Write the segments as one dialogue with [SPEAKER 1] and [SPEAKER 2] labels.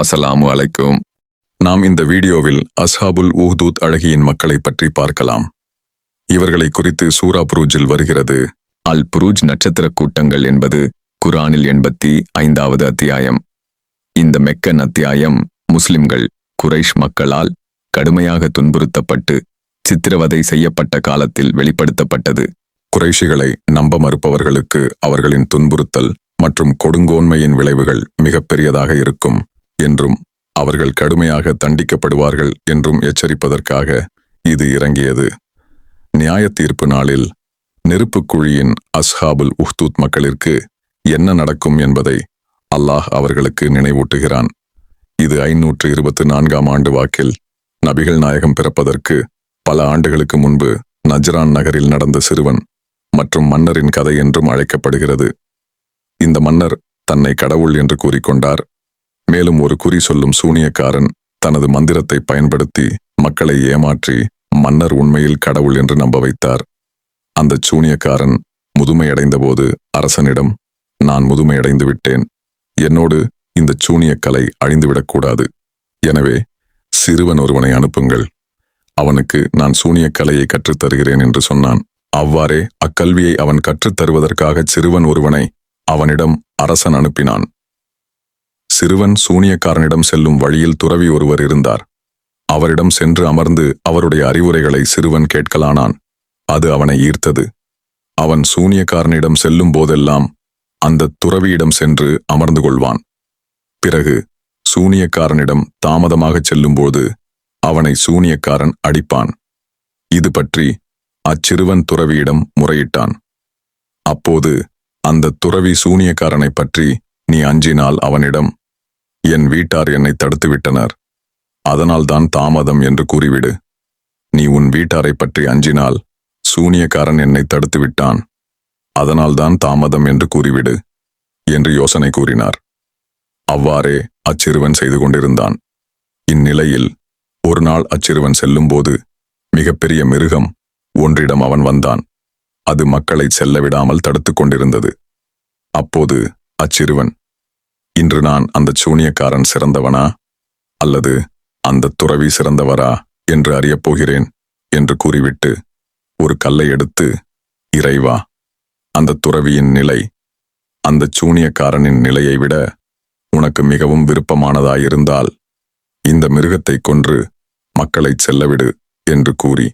[SPEAKER 1] அசலாமு அலைக்கும். நாம் இந்த வீடியோவில் அஸ்ஹாபுல் ஊஹ்தூத் அழகியின் மக்களை பற்றி பார்க்கலாம். இவர்களை குறித்து சூரா புரூஜில் வருகிறது. அல் புரூஜ் நட்சத்திர கூட்டங்கள் என்பது குரானில் எண்பத்தி ஐந்தாவது அத்தியாயம். இந்த மெக்கன் அத்தியாயம் முஸ்லிம்கள் குரைஷ் மக்களால் கடுமையாக துன்புறுத்தப்பட்டு சித்திரவதை செய்யப்பட்ட காலத்தில் வெளிப்படுத்தப்பட்டது. குறைஷிகளை நம்ப மறுப்பவர்களுக்கு அவர்களின் துன்புறுத்தல் மற்றும் கொடுங்கோன்மையின் விளைவுகள் மிகப்பெரியதாக இருக்கும். என்றும் அவர்கள் கடுமையாக தண்டிக்கப்படுவார்கள் என்றும் எச்சரிப்பதற்காக இது இறங்கியது. நியாய தீர்ப்பு நாளில் நெருப்புக் குழியின் அஸ்ஹாபுல் உஹ்தூத் மக்களிற்கு என்ன நடக்கும் என்பதை அல்லாஹ் அவர்களுக்கு நினைவூட்டுகிறான். இது ஐநூற்று இருபத்து நான்காம் ஆண்டு வாக்கில் நபிகள் நாயகம் பிறப்பதற்கு பல ஆண்டுகளுக்கு முன்பு நஜ்ரான் நகரில் நடந்த சிறுவன் மற்றும் மன்னரின் கதை என்றும் அழைக்கப்படுகிறது. இந்த மன்னர் தன்னை கடவுள் என்று கூறிக்கொண்டார். மேலும் ஒரு குறி சொல்லும் சூனியக்காரன் தனது மந்திரத்தை பயன்படுத்தி மக்களை ஏமாற்றி மன்னர் உண்மையில் கடவுள் என்று நம்ப வைத்தார். அந்த சூனியக்காரன் முதுமையடைந்தபோது அரசனிடம் நான் முதுமையடைந்து விட்டேன். என்னோடு இந்த சூனியக்கலை அழிந்துவிடக்கூடாது எனவே சிறுவன் ஒருவனை அனுப்புங்கள். அவனுக்கு நான் சூனியக்கலையை கற்றுத் தருகிறேன் என்று சொன்னான். அவ்வாறே அக்கல்வியை அவன் கற்றுத்தருவதற்காக சிறுவன் ஒருவனை அவனிடம் அரசன் அனுப்பினான். சிறுவன் சூனியக்காரனிடம் செல்லும் வழியில் துறவி ஒருவர் இருந்தார். அவரிடம் சென்று அமர்ந்து அவருடைய அறிவுரைகளை சிறுவன் கேட்கலானான். அது அவனை ஈர்த்தது. அவன் சூனியக்காரனிடம் செல்லும் போதெல்லாம் அந்த துறவியிடம் சென்று அமர்ந்து கொள்வான். பிறகு சூனியக்காரனிடம் தாமதமாகச் செல்லும்போது அவனை சூனியக்காரன் அடிப்பான். இது பற்றி அச்சிறுவன் துறவியிடம் முறையிட்டான். அப்போது அந்த துறவி சூனியக்காரனைப் பற்றி நீ அஞ்சினால் அவனிடம் என் வீட்டார் என்னை தடுத்துவிட்டனர். அதனால்தான் தாமதம் என்று கூறிவிடு. நீ உன் வீட்டாரைப் பற்றி அஞ்சினால் சூனியக்காரன் என்னை தடுத்து விட்டான் அதனால்தான் தாமதம் என்று கூறிவிடு என்று யோசனை கூறினார். அவ்வாறே அச்சிறுவன் செய்து கொண்டிருந்தான். இந்நிலையில் ஒரு நாள் அச்சிறுவன் செல்லும்போது மிகப்பெரிய மிருகம் ஒன்றிடம் அவன் வந்தான். அது மக்களை செல்ல விடாமல் தடுத்துக் கொண்டிருந்தது. அப்போது அச்சிறுவன் இன்று நான் அந்த சூனியக்காரன் சிறந்தவனா? அல்லது அந்த துறவி சிறந்தவரா என்று அறியப் போகிறேன் என்று கூறிவிட்டு ஒரு கல்லை எடுத்து இறைவா அந்த துறவியின் நிலை அந்த சூனியக்காரனின் நிலையை விட உனக்கு மிகவும் விருப்பமானதாயிருந்தால் இந்த மிருகத்தைக் கொன்று மக்களைச் செல்லவிடு என்று கூறி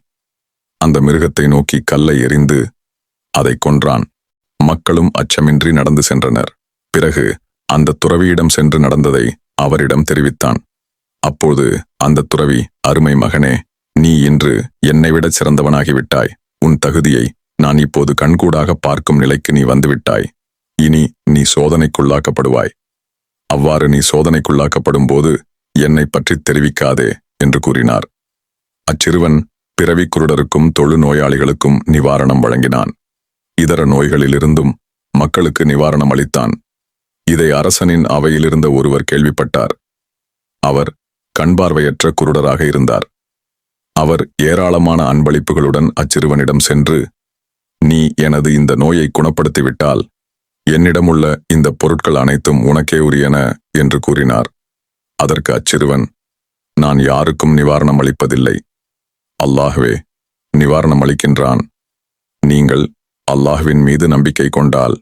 [SPEAKER 1] அந்த மிருகத்தை நோக்கி கல்லை எறிந்து அதைக் கொன்றான். மக்களும் அச்சமின்றி நடந்து சென்றனர். பிறகு அந்த துறவியிடம் சென்று நடந்ததை அவரிடம் தெரிவித்தான். அப்போது அந்த துறவி அருமை மகனே நீ இன்று என்னை விட சிறந்தவனாகிவிட்டாய். உன் தகுதியை நான் இப்போது கண்கூடாக பார்க்கும் நிலைக்கு நீ வந்துவிட்டாய். இனி நீ சோதனைக்குள்ளாக்கப்படுவாய். அவ்வாறு நீ சோதனைக்குள்ளாக்கப்படும் போது என்னை பற்றி தெரிவிக்காதே என்று கூறினார். அச்சிறுவன் பிறவி குருடருக்கும் தொழுநோயாளிகளுக்கும் நிவாரணம் வழங்கினான். இதர நோய்களிலிருந்தும் மக்களுக்கு நிவாரணம் அளித்தான். இதை அரசனின் அவையிலிருந்த ஒருவர் கேள்விப்பட்டார். அவர் கண்பார்வையற்ற குருடராக இருந்தார். அவர் ஏராளமான அன்பளிப்புகளுடன் அச்சிறுவனிடம் சென்று நீ எனது இந்த நோயை குணப்படுத்திவிட்டால் என்னிடமுள்ள இந்த பொருட்கள் அனைத்தும் உனக்கே உரியன என்று கூறினார். அதற்கு அச்சிறுவன் நான் யாருக்கும் நிவாரணம் அளிப்பதில்லை. அல்லாஹ்வே நிவாரணம் அளிக்கின்றான். நீங்கள் அல்லாஹ்வின் மீது நம்பிக்கை கொண்டால்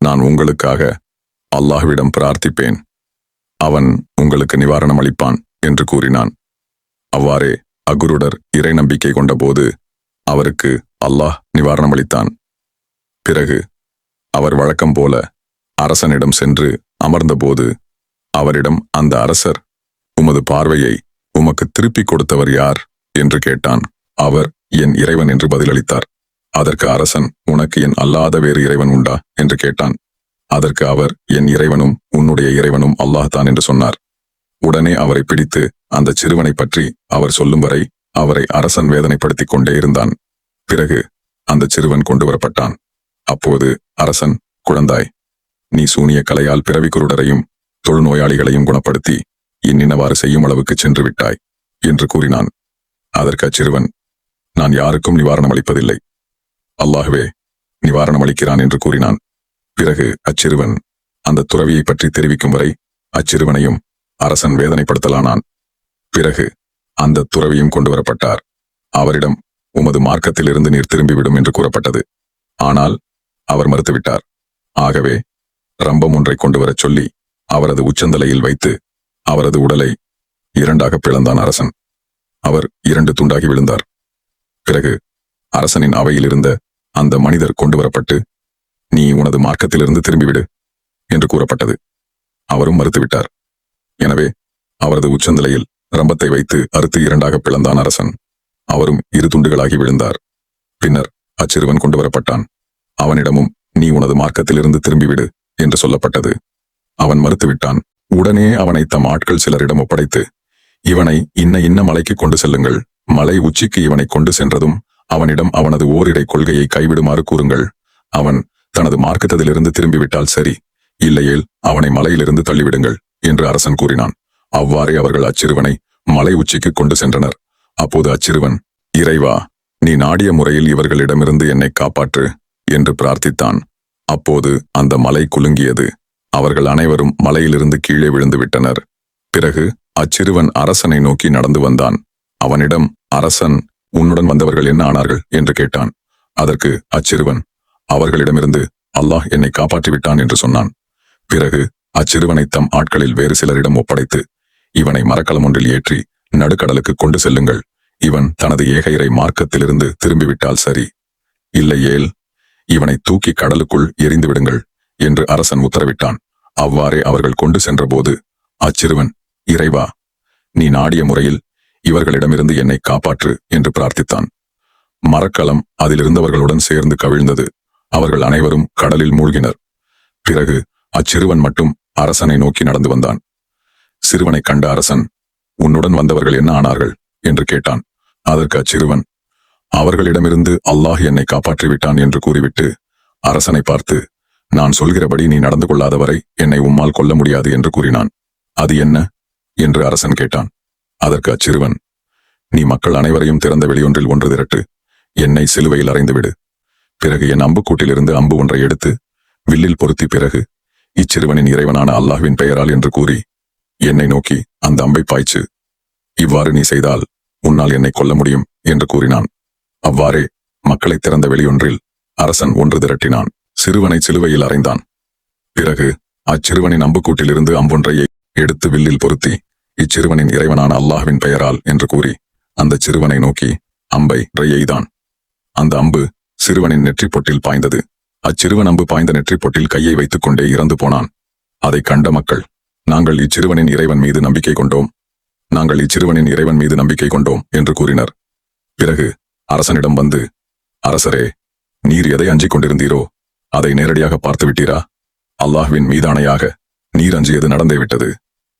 [SPEAKER 1] நான் உங்களுக்காக அல்லாஹ்விடம் பிரார்த்திப்பேன். அவன் உங்களுக்கு நிவாரணம் அளிப்பான் என்று கூறினான். அவ்வாறே அகுருடர் இறை நம்பிக்கை கொண்டபோது அவருக்கு அல்லாஹ் நிவாரணம் அளித்தான். பிறகு அவர் வழக்கம் போல அரசனிடம் சென்று அமர்ந்தபோது அவரிடம் அந்த அரசர் உமது பார்வையை உமக்கு திருப்பிக் கொடுத்தவர் யார்? என்று கேட்டான். அவர் என் இறைவன் என்று பதிலளித்தார். அதற்கு அரசன் உனக்கு என் அல்லாத வேறு இறைவன் உண்டா? என்று கேட்டான். அதற்கு அவர் என் இறைவனும் உன்னுடைய இறைவனும் அல்லாஹ்தான் என்று சொன்னார். உடனே அவரை பிடித்து அந்த சிறுவனை பற்றி அவர் சொல்லும் வரை அவரை அரசன் வேதனைப்படுத்திக் கொண்டே இருந்தான். பிறகு அந்த சிறுவன் கொண்டு வரப்பட்டான். அப்போது அரசன் குழந்தாய் நீ சூனிய கலையால் பிறவி குருடரையும் தொழுநோயாளிகளையும் குணப்படுத்தி இன்னினவாறு செய்யும் அளவுக்கு சென்று விட்டாய் என்று கூறினான். அதற்கு அச்சிறுவன் நான் யாருக்கும் நிவாரணம் அளிப்பதில்லை. அல்லாஹ்வே நிவாரணம் அளிக்கிறான் என்று கூறினான். பிறகு அச்சிறுவன் அந்த துறவியை பற்றி தெரிவிக்கும் வரை அச்சிறுவனையும் அரசன் வேதனைப்படுத்தலானான். பிறகு அந்த துறவியும் கொண்டு வரப்பட்டார். அவரிடம் உமது மார்க்கத்திலிருந்து நீர் திரும்பிவிடும் என்று கூறப்பட்டது. ஆனால் அவர் மறுத்துவிட்டார். ஆகவே ரம்பம் ஒன்றை கொண்டு வரச் சொல்லி அவரது உச்சந்தலையில் வைத்து அவரது உடலை இரண்டாக பிளந்தான் அரசன். அவர் இரண்டு துண்டாகி விழுந்தார். பிறகு அரசனின் அவையில் இருந்த அந்த மனிதர் கொண்டு வரப்பட்டு நீ உனது மார்க்கத்திலிருந்து திரும்பிவிடு என்று கூறப்பட்டது. அவரும் மறுத்துவிட்டார். எனவே அவரது உச்சந்தலையில் ரம்பத்தை வைத்து அறுத்து இரண்டாக பிளந்தான் அரசன். அவரும் இரு துண்டுகளாகி விழுந்தார். பின்னர் அச்சிறுவன் கொண்டு வரப்பட்டான். அவனிடமும் நீ உனது மார்க்கத்திலிருந்து திரும்பிவிடு என்று சொல்லப்பட்டது. அவன் மறுத்துவிட்டான். உடனே அவனை தம் ஆட்கள் சிலரிடம் ஒப்படைத்து இவனை இன்ன இன்ன மலைக்கு கொண்டு செல்லுங்கள். மலை உச்சிக்கு இவனை கொண்டு சென்றதும் அவனிடம் அவனது ஓரிரை கொள்கையை கைவிடுமாறு கூறுங்கள். அவன் தனது மார்க்கத்திலிருந்து திரும்பிவிட்டால் சரி. இல்லையேல் அவனை மலையிலிருந்து தள்ளிவிடுங்கள் என்று அரசன் கூறினான். அவ்வாறே அவர்கள் அச்சிறுவனை மலை உச்சிக்கு கொண்டு சென்றனர். அப்போது அச்சிறுவன் இறைவா நீ நாடிய முறையில் இவர்களிடமிருந்து என்னை காப்பாற்று என்று பிரார்த்தித்தான். அப்போது அந்த மலை குலுங்கியது. அவர்கள் அனைவரும் மலையிலிருந்து கீழே விழுந்து விட்டனர் பிறகு அச்சிறுவன் அரசனை நோக்கி நடந்து வந்தான். அவனிடம் அரசன் உன்னுடன் வந்தவர்கள் என்ன ஆனார்கள்? என்று கேட்டான். அதற்கு அச்சிறுவன் அவர்களிடமிருந்து அல்லாஹ் என்னை காப்பாற்றிவிட்டான் என்று சொன்னான். பிறகு அச்சிறுவனை தம் ஆட்களில் வேறு சிலரிடம் ஒப்படைத்து இவனை மரக்கலம் ஒன்றில் ஏற்றி நடுக்கடலுக்கு கொண்டு செல்லுங்கள். இவன் தனது ஏகையரை மார்க்கத்திலிருந்து திரும்பிவிட்டால் சரி. இல்லையேல் இவனை தூக்கி கடலுக்குள் எறிந்து விடுங்கள் என்று அரசன் உத்தரவிட்டான். அவ்வாறே அவர்கள் கொண்டு சென்றபோது அச்சிறுவன் இறைவா நீ நாடிய முறையில் இவர்களிடமிருந்து என்னை காப்பாற்று என்று பிரார்த்தித்தான். மரக்கலம் அதிலிருந்தவர்களுடன் சேர்ந்து கவிழ்ந்தது. அவர்கள் அனைவரும் கடலில் மூழ்கினர். பிறகு அச்சிறுவன் மட்டும் அரசனை நோக்கி நடந்து வந்தான். சிறுவனை கண்ட அரசன் உன்னுடன் வந்தவர்கள் என்ன ஆனார்கள்? என்று கேட்டான். அதற்கு அச்சிறுவன் அவர்களிடமிருந்து அல்லாஹ் என்னை காப்பாற்றிவிட்டான் என்று கூறிவிட்டு அரசனை பார்த்து நான் சொல்கிறபடி நீ நடந்து கொள்ளாதவரை என்னை உம்மால் கொல்ல முடியாது என்று கூறினான். அது என்ன? என்று அரசன் கேட்டான். அதற்கு அச்சிறுவன் நீ மக்கள் அனைவரையும் திறந்த வெளியொன்றில் ஒன்று திரட்டு என்னை சிலுவையில் அறைந்துவிடு. பிறகு என் அம்புக்கூட்டிலிருந்து அம்பு ஒன்றை எடுத்து வில்லில் பொருத்தி பிறகு இச்சிறுவனின் இறைவனான அல்லாஹ்வின் பெயரால் என்று கூறி என்னை நோக்கி அந்த அம்பை பாய்ச்சு இவ்வாறு நீ செய்தால் உன்னால் என்னை கொல்ல முடியும் என்று கூறினான். அவ்வாறே மக்களை திறந்த வெளியொன்றில் அரசன் ஒன்று திரட்டினான் சிறுவனை சிலுவையில் அறைந்தான். பிறகு அச்சிறுவனின் அம்புக்கூட்டிலிருந்து அம்பொன்றையை எடுத்து வில்லில் பொருத்தி இச்சிறுவனின் இறைவனான அல்லாஹ்வின் பெயரால் என்று கூறி அந்த சிறுவனை நோக்கி அம்பை எய்தான் அந்த அம்பு சிறுவனின் நெற்றிப் பொட்டில் பாய்ந்தது. அச்சிறுவன் அம்பு பாய்ந்த நெற்றிப் பொட்டில் கையை வைத்துக் கொண்டே இறந்து போனான். அதைக் கண்ட மக்கள் நாங்கள் இச்சிறுவனின் இறைவன் மீது நம்பிக்கை கொண்டோம். நாங்கள் இச்சிறுவனின் இறைவன் மீது நம்பிக்கை கொண்டோம் என்று கூறினர். பிறகு அரசனிடம் வந்து அரசரே நீர் எதை அஞ்சிக் கொண்டிருந்தீரோ அதை நேரடியாக பார்த்து விட்டீரா? அல்லாஹ்வின் மீதானையாக நீர் அஞ்சியது நடந்தே விட்டது.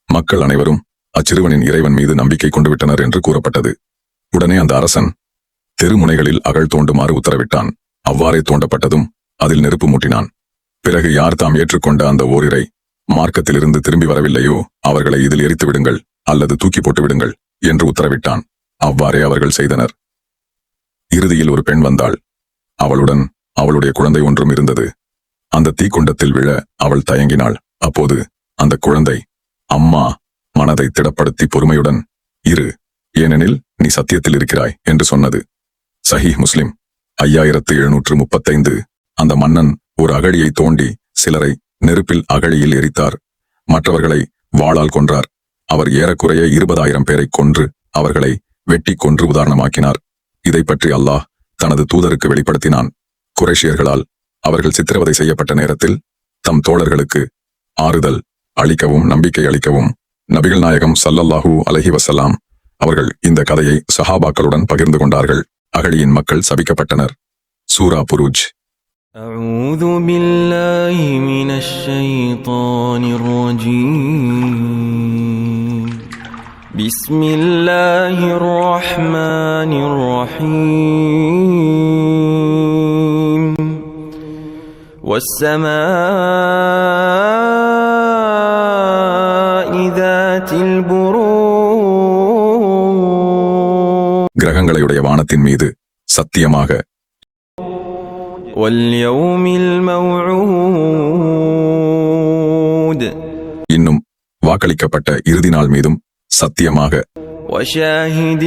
[SPEAKER 1] மக்கள் அனைவரும் அச்சிறுவனின் இறைவன் மீது நம்பிக்கை கொண்டு விட்டனர் என்று கூறப்பட்டது. உடனே அந்த அரசன் தெருமுனைகளில் அகழ் தோண்டுமாறு உத்தரவிட்டான். அவ்வாறே தோண்டப்பட்டதும் அதில் நெருப்பு மூட்டினான். பிறகு யார் தாம் ஏற்றுக்கொண்ட அந்த ஓரிரை? மார்க்கத்திலிருந்து திரும்பி வரவில்லையோ? அவர்களை இதில் எரித்து விடுங்கள் அல்லது தூக்கி போட்டு விடுங்கள் என்று உத்தரவிட்டான். அவ்வாறே அவர்கள் செய்தனர். இறுதியில் ஒரு பெண் வந்தாள். அவளுடன் அவளுடைய குழந்தை ஒன்றும் இருந்தது. அந்த தீக்குண்டத்தில் விழ அவள் தயங்கினாள். அப்போது அந்த குழந்தை அம்மா மனதை திடப்படுத்தி பொறுமையுடன் இரு. ஏனெனில் நீ சத்தியத்தில் இருக்கிறாய் என்று சொன்னது. சஹீஹ் முஸ்லிம். ஐயாயிரத்து எழுநூற்று முப்பத்தைந்து. அந்த மன்னன் ஒரு அகழியை தோண்டி சிலரை நெருப்பில் அகழியில் எரித்தார். மற்றவர்களை வாளால் கொன்றார். அவர் ஏறக்குறைய இருபதாயிரம் பேரை கொன்று அவர்களை வெட்டி கொன்று உதாரணமாக்கினார். இதை பற்றி அல்லாஹ் தனது தூதருக்கு வெளிப்படுத்தினான். குறைஷியர்களால் அவர்கள் சித்திரவதை செய்யப்பட்ட நேரத்தில் தம் தோழர்களுக்கு ஆறுதல் அளிக்கவும் நம்பிக்கை அளிக்கவும் நபிகள் நாயகம் சல்லல்லாஹூ அலஹி வசல்லாம் அவர்கள் இந்த கதையை சஹாபாக்களுடன் பகிர்ந்து கொண்டார்கள். அகழியின் மக்கள் சபிக்கப்பட்டனர் சூரா புரூஜ்
[SPEAKER 2] أعوذ بالله من الشيطان الرجيم بسم الله الرحمن الرحيم والسماء
[SPEAKER 1] வானத்தின் மீது சத்தியமாக
[SPEAKER 2] واليوم الموعود
[SPEAKER 1] இன்னும் வாக்களிக்கப்பட்ட இறுதி நாள் மீதும் சத்தியமாக
[SPEAKER 2] وشاهد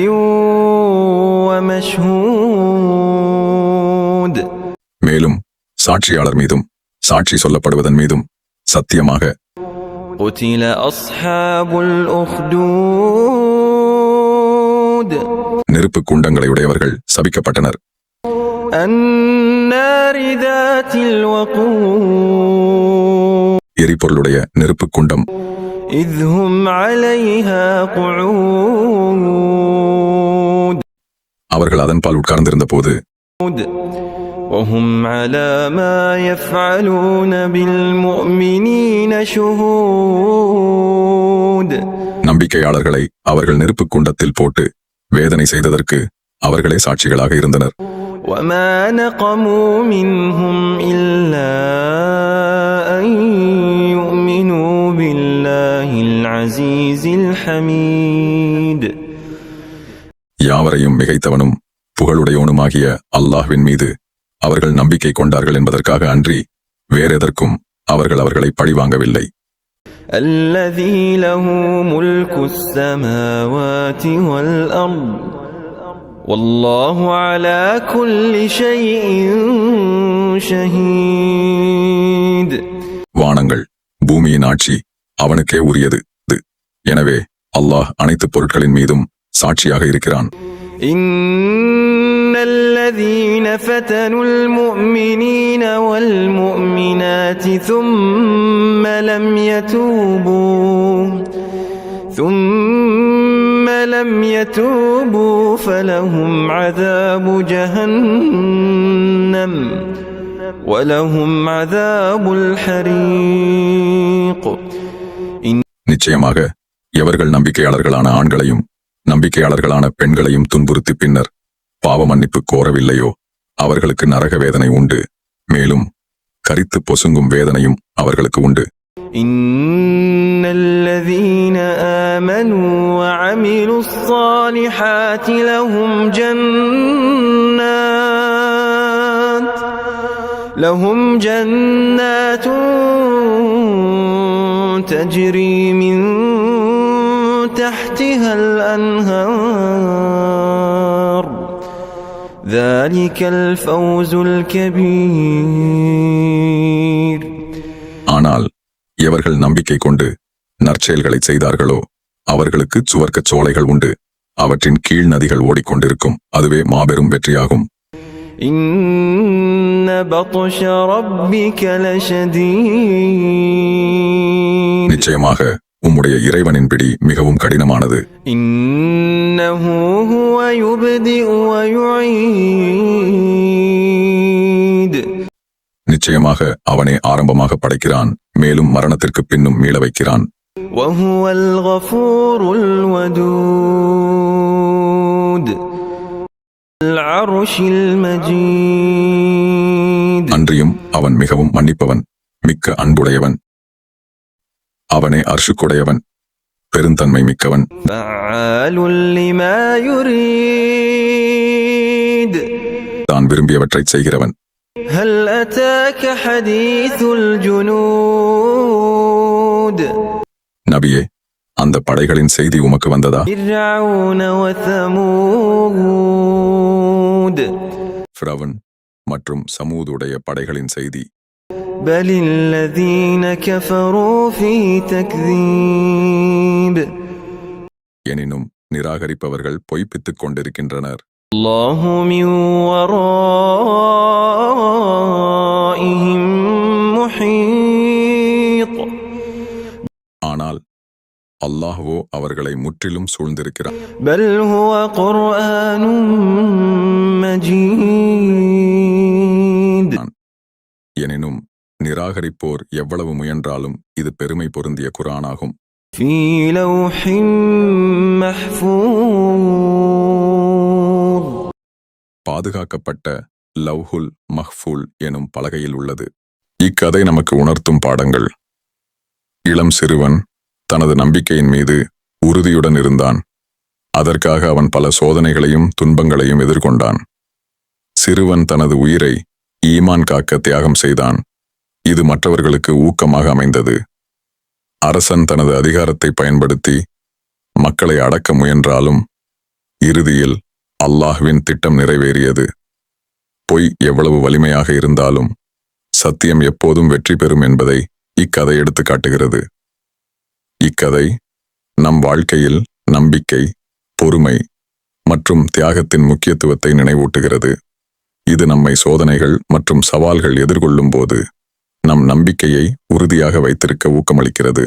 [SPEAKER 2] ومشهود
[SPEAKER 1] மேலும் சாட்சியாளர் மீதும் சாட்சி சொல்லப்படுவதன் மீதும் சத்தியமாக
[SPEAKER 2] قتل أصحاب الأخدود
[SPEAKER 1] நெருப்பு குண்டங்களை உடையவர்கள் சபிக்கப்பட்டனர்
[SPEAKER 2] النار ذات الوقود
[SPEAKER 1] எரிபொருளுடைய நெருப்பு குண்டம்
[SPEAKER 2] إذ هم عليها قعود
[SPEAKER 1] அவர்கள் அதன்பால் உட்கார்ந்திருந்த போது
[SPEAKER 2] وهم على ما يفعلون بالمؤمنين شهود
[SPEAKER 1] நம்பிக்கையாளர்களை அவர்கள் நெருப்பு குண்டத்தில் போட்டு வேதனை செய்ததற்கு அவர்களே சாட்சிகளாக இருந்தனர்
[SPEAKER 2] وما نقموا منهم إلا أن يؤمنوا بالله العزيز الحميد
[SPEAKER 1] யாவரையும் மிகைத்தவனும் புகழுடையோனுமாகிய அல்லாஹ்வின் மீது அவர்கள் நம்பிக்கை கொண்டார்கள் என்பதற்காக அன்றி வேறெதற்கும் அவர்கள் அவர்களை பழிவாங்கவில்லை
[SPEAKER 2] الذي له ملك السماوات والأرض والله على كل شيء شهيد
[SPEAKER 1] வானங்கள் பூமியின் ஆட்சி அவனுக்கே உரியது இது. எனவே அல்லாஹ் அனைத்து பொருட்களின் மீதும் சாட்சியாக இருக்கிறான்
[SPEAKER 2] إن الذين فتنوا المؤمنين والمؤمنات ثم لم يتوبوا ثم لم يتوبوا فلهم عذاب جهنم ولهم عذاب الحريق
[SPEAKER 1] நிச்சயமாக எவர்கள் நம்பிக்கையாளர்களான ஆண்களையும் நம்பிக்கையாளர்களான பெண்களையும் துன்புறுத்தி பின்னர் பாவ மன்னிப்பு கோரவில்லையோ அவர்களுக்கு நரக வேதனை உண்டு மேலும் கரித்து பொசுங்கும் வேதனையும் அவர்களுக்கு உண்டு
[SPEAKER 2] إن الذين آمنوا وعملوا الصالحات لهم جنات لهم جنات تجري من تحتها الأنهار ذلك الفوز الكبير
[SPEAKER 1] ஆனால் எவர்கள் நம்பிக்கை கொண்டு நற்செயல்களை செய்தார்களோ அவர்களுக்கு சுவர்க்கச் சோலைகள் உண்டு. அவற்றின் கீழ் நதிகள் ஓடிக்கொண்டிருக்கும். அதுவே மாபெரும் வெற்றியாகும். நிச்சயமாக உம்முடைய இறைவனின் பிடி மிகவும் கடினமானது.
[SPEAKER 2] இன்னஹு
[SPEAKER 1] நிச்சயமாக அவனே ஆரம்பமாக படைக்கிறான் மேலும் மரணத்திற்கு பின்னும் மீள வைக்கிறான். அன்றியும் அவன் மிகவும் மன்னிப்பவன் மிக்க அன்புடையவன். அவனே அர்ஷுக்குடையவன் பெருந்தன்மை மிக்கவன். தான் விரும்பியவற்றை செய்கிறவன்.
[SPEAKER 2] هل أتاك حديث الجنود
[SPEAKER 1] நபியே அந்த படைகளின் செய்தி உமக்கு வந்ததா
[SPEAKER 2] فرعون وثمود
[SPEAKER 1] ஃபிரவன் மற்றும் சமூதுடைய படைகளின் செய்தி
[SPEAKER 2] بل الذين كفروا في تكذيب
[SPEAKER 1] எனினும் நிராகரிப்பவர்கள் பொய்ப்பித்துக் கொண்டிருக்கின்றனர்
[SPEAKER 2] الله من ورائهم محيط
[SPEAKER 1] ஆனால் அல்லாஹ்வோ அவர்களை முற்றிலும் சூழ்ந்திருக்கிறான்
[SPEAKER 2] بل هو قرآن مجيد
[SPEAKER 1] எனினும் நிராகரிப்போர் எவ்வளவு முயன்றாலும் இது பெருமை பொருந்திய குரானாகும்
[SPEAKER 2] في لوح محفوظ
[SPEAKER 1] பாதுகாக்கப்பட்ட லவ்ஹுல் மஹ்ஃபூல் எனும் பலகையில் உள்ளது. இக்கதை நமக்கு உணர்த்தும் பாடங்கள். இளம் சிறுவன் தனது நம்பிக்கையின் மீது உறுதியுடன் இருந்தான். அதற்காக அவன் பல சோதனைகளையும் துன்பங்களையும் எதிர்கொண்டான். சிறுவன் தனது உயிரை ஈமான் காக்க தியாகம் செய்தான். இது மற்றவர்களுக்கு ஊக்கமாக அமைந்தது. அரசன் தனது அதிகாரத்தை பயன்படுத்தி மக்களை அடக்க முயன்றாலும் இறுதியில் அல்லாஹ்வின் திட்டம் நிறைவேறியது. பொய் எவ்வளவு வலிமையாக இருந்தாலும் சத்தியம் எப்போதும் வெற்றி பெறும் என்பதை இக்கதை எடுத்து காட்டுகிறது. இக்கதை நம் வாழ்க்கையில் நம்பிக்கை பொறுமை மற்றும் தியாகத்தின் முக்கியத்துவத்தை நினைவூட்டுகிறது. இது நம்மை சோதனைகள் மற்றும் சவால்கள் எதிர்கொள்ளும் போது நம் நம்பிக்கையை உறுதியாக வைத்திருக்க ஊக்கமளிக்கிறது.